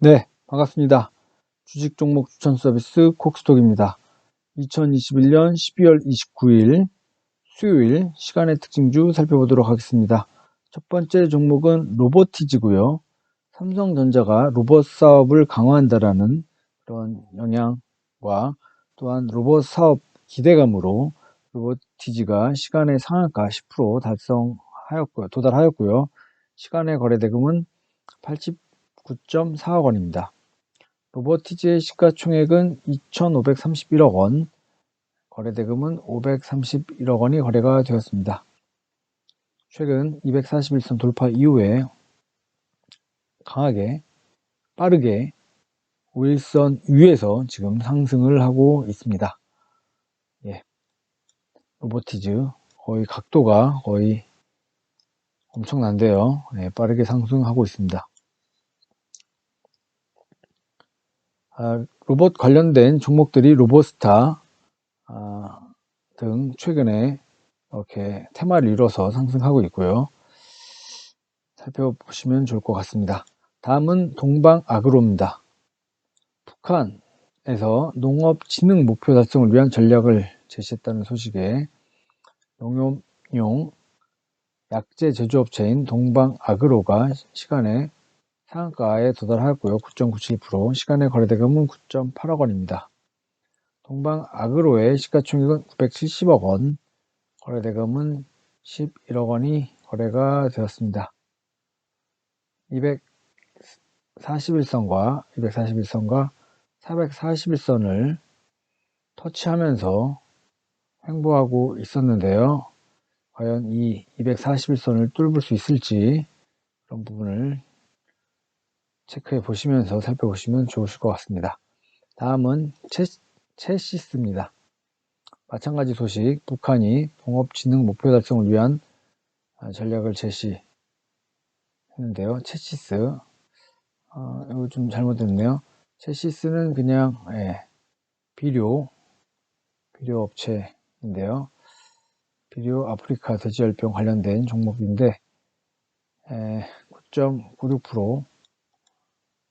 네, 반갑습니다. 주식 종목 추천 서비스 콕스톡입니다. 2021년 12월 29일 수요일 시간의 특징주 살펴보도록 하겠습니다. 첫 번째 종목은 로보티즈고요. 삼성전자가 로봇 사업을 강화한다라는 그런 영향과 또한 로봇 사업 기대감으로 로보티즈가 시간의 상한가 10% 달성하였고요. 도달하였고요. 시간의 거래 대금은 89.4억 원입니다. 로버티즈의 시가총액은 2,531억 원, 거래대금은 531억 원이 거래가 되었습니다. 최근 241선 돌파 이후에 강하게 빠르게 5일선 위에서 지금 상승을 하고 있습니다. 예. 로보티즈 거의 각도가 거의 엄청난데요. 예, 빠르게 상승하고 있습니다. 아, 로봇 관련된 종목들이 로보스타 아, 등 최근에 이렇게 테마를 이뤄서 상승하고 있고요. 살펴보시면 좋을 것 같습니다. 다음은 동방아그로입니다. 북한에서 농업 진흥 목표 달성을 위한 전략을 제시했다는 소식에 농업용 약재 제조업체인 동방아그로가 시간에 상한가에 도달하였고요. 9.97% 시간의 거래대금은 9.8억 원입니다. 동방 아그로의 시가총액은 970억 원, 거래대금은 11억 원이 거래가 되었습니다. 241선과 241선과 441선을 터치하면서 횡보하고 있었는데요. 과연 이 241선을 뚫을 수 있을지 그런 부분을 체크해 보시면서 살펴보시면 좋으실 것 같습니다. 다음은 채, 채시스입니다. 마찬가지 소식, 북한이 동업진흥 목표 달성을 위한 아, 전략을 제시했는데요. 채시스, 어, 이거 좀 잘못됐네요. 채시스는 그냥 예, 비료, 비료 업체인데요. 비료 아프리카 돼지열병 관련된 종목인데 9.96%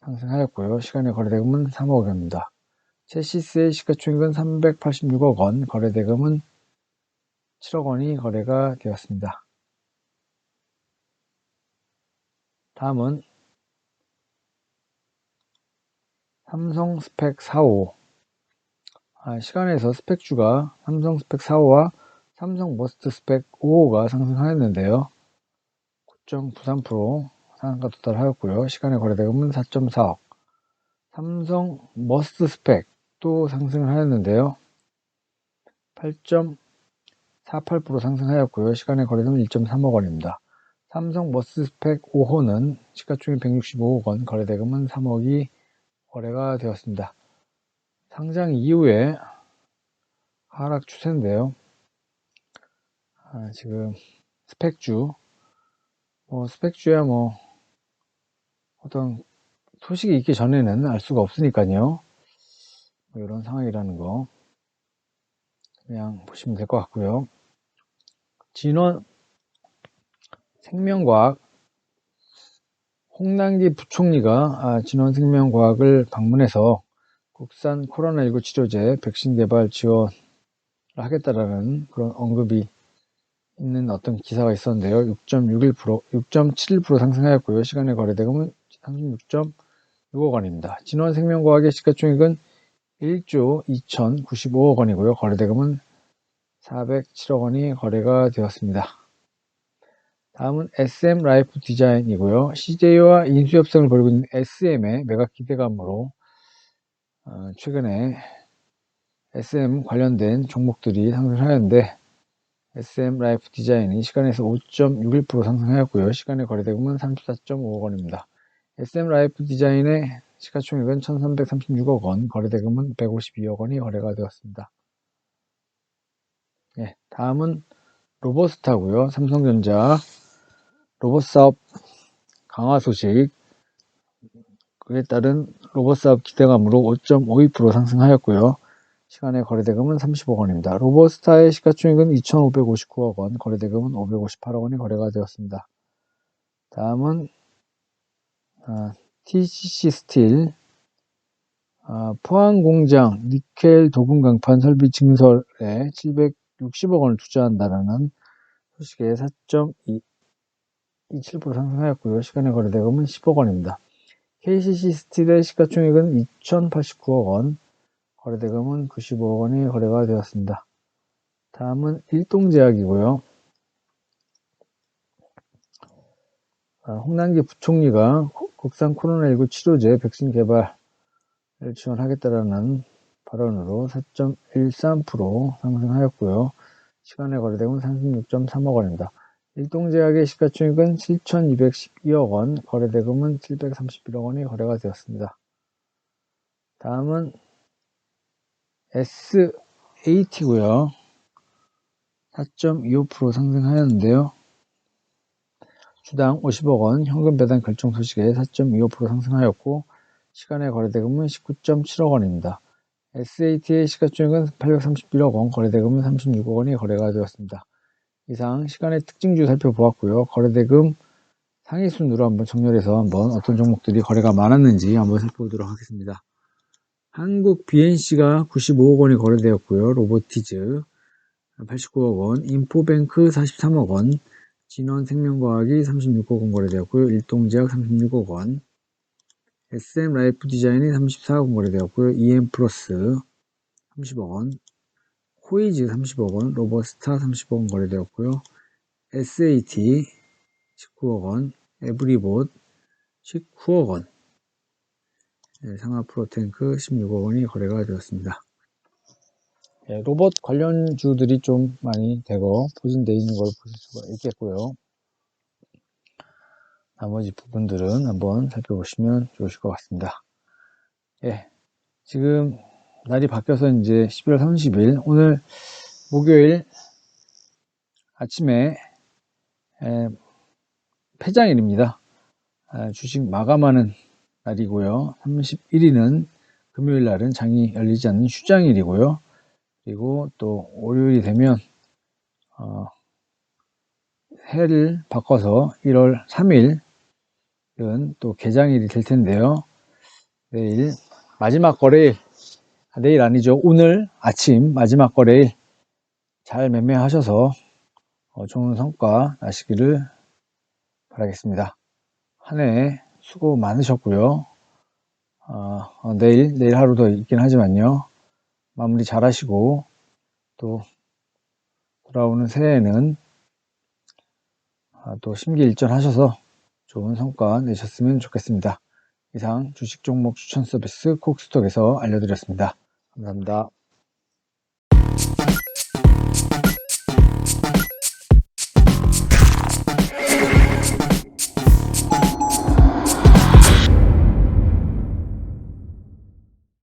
상승하였고요. 시간의 거래대금은 3억 원입니다. 체시스의 시가총액은 386억 원, 거래대금은 7억 원이 거래가 되었습니다. 다음은 삼성 스펙 45 아, 시간에서 스펙주가 삼성 스펙 45와 삼성 머스트 스펙 55가 상승하였는데요. 9.93% 상한가 도달하였고요. 시간의 거래대금은 4.4억. 삼성 머스트 스펙도 상승을 하였는데요. 8.48% 상승하였고요. 시간의 거래대금은 1.3억 원입니다. 삼성 머스트 스펙 5호는 시가총액 165억 원, 거래대금은 3억이 거래가 되었습니다. 상장 이후에 하락 추세인데요. 아, 지금 스펙주, 뭐 스펙주야 뭐 어떤 소식이 있기 전에는 알 수가 없으니까요. 뭐 이런 상황이라는 거 그냥 보시면 될 것 같고요. 진원 생명과학 홍남기 부총리가 아, 진원생명과학을 방문해서 국산 코로나19 치료제 백신 개발 지원을 하겠다라는 그런 언급이 있는 어떤 기사가 있었는데요. 6.61%, 6.71% 상승하였고요. 시간의 거래대금은 36.6억 원입니다. 진원생명과학의 시가총액은 1조 2,095억 원이고요. 거래대금은 407억 원이 거래가 되었습니다. 다음은 SM 라이프 디자인이고요. CJ와 인수협상을 벌이고 있는 SM의 매각 기대감으로 어, 최근에 SM 관련된 종목들이 상승하였는데 SM 라이프 디자인이 시간에서 5.61% 상승하였고요. 시간의 거래대금은 34.5억 원입니다. SM 라이프 디자인의 시가총액은 1336억 원, 거래대금은 152억 원이 거래가 되었습니다. 네, 다음은 로버스타고요. 삼성전자 로봇 사업 강화 소식 그에 따른 로봇 사업 기대감으로 5.52% 상승하였고요. 시간의 거래대금은 30억 원입니다. 로버스타의 시가총액은 2,559억 원, 거래대금은 558억 원이 거래가 되었습니다. 다음은 아, TCC 스틸, 아, 포항공장 니켈 도분 강판 설비 증설에 760억 원을 투자한다라는 소식에 4.27% 상승하였고요. 시간의 거래대금은 10억 원입니다. KCC 스틸의 시가총액은 2,089억 원, 거래대금은 95억 원이 거래가 되었습니다. 다음은 일동제약이고요. 아, 홍남기 부총리가 국산 코로나19 치료제 백신 개발을 지원하겠다라는 발언으로 4.13% 상승하였고요. 시간의 거래대금은 36.3억 원입니다. 일동제약의 시가총액은 7,212억 원, 거래대금은 731억 원이 거래가 되었습니다. 다음은 SAT고요. 4.25% 상승하였는데요. 주당 50억 원 현금 배당 결정 소식에 4.25% 상승하였고 시간의 거래대금은 19.7억 원입니다. SAT의 시가총액은 831억 원, 거래대금은 36억 원이 거래가 되었습니다. 이상 시간의 특징주 살펴보았고요. 거래대금 상위 순으로 한번 정렬해서 한번 어떤 종목들이 거래가 많았는지 한번 살펴보도록 하겠습니다. 한국 BNC가 95억 원이 거래되었고요. 로보티즈 89억 원, 인포뱅크 43억 원, 진원생명과학이 36억 원 거래되었고요. 일동제약 36억 원, SM라이프 디자인이 34억 원 거래되었고요. EM플러스 30억 원, 호이즈 30억 원, 로버스타 30억 원 거래되었고요. SAT 19억 원, 에브리봇 19억 원, 네, 상하 프로탱크 16억 원이 거래가 되었습니다. 예, 로봇 관련주들이 좀 많이 되고 포진되어 있는 걸 보실 수가 있겠고요. 나머지 부분들은 한번 살펴보시면 좋으실 것 같습니다. 예, 지금 날이 바뀌어서 이제 11월 30일 오늘 목요일 아침에 에, 폐장일입니다. 아, 주식 마감하는 날이고요. 31일은 금요일 날은 장이 열리지 않는 휴장일이고요. 그리고 또 월요일이 되면 어, 해를 바꿔서 1월 3일은 또 개장일이 될 텐데요. 내일 마지막 거래일, 아, 내일 아니죠. 오늘 아침 마지막 거래일 잘 매매하셔서 어, 좋은 성과 나시기를 바라겠습니다. 한 해 수고 많으셨고요. 어, 어, 내일, 내일 하루 더 있긴 하지만요. 마무리 잘 하시고 또 돌아오는 새해에는 아, 또 심기일전하셔서 좋은 성과 내셨으면 좋겠습니다. 이상 주식 종목 추천 서비스 콕스톡에서 알려드렸습니다. 감사합니다.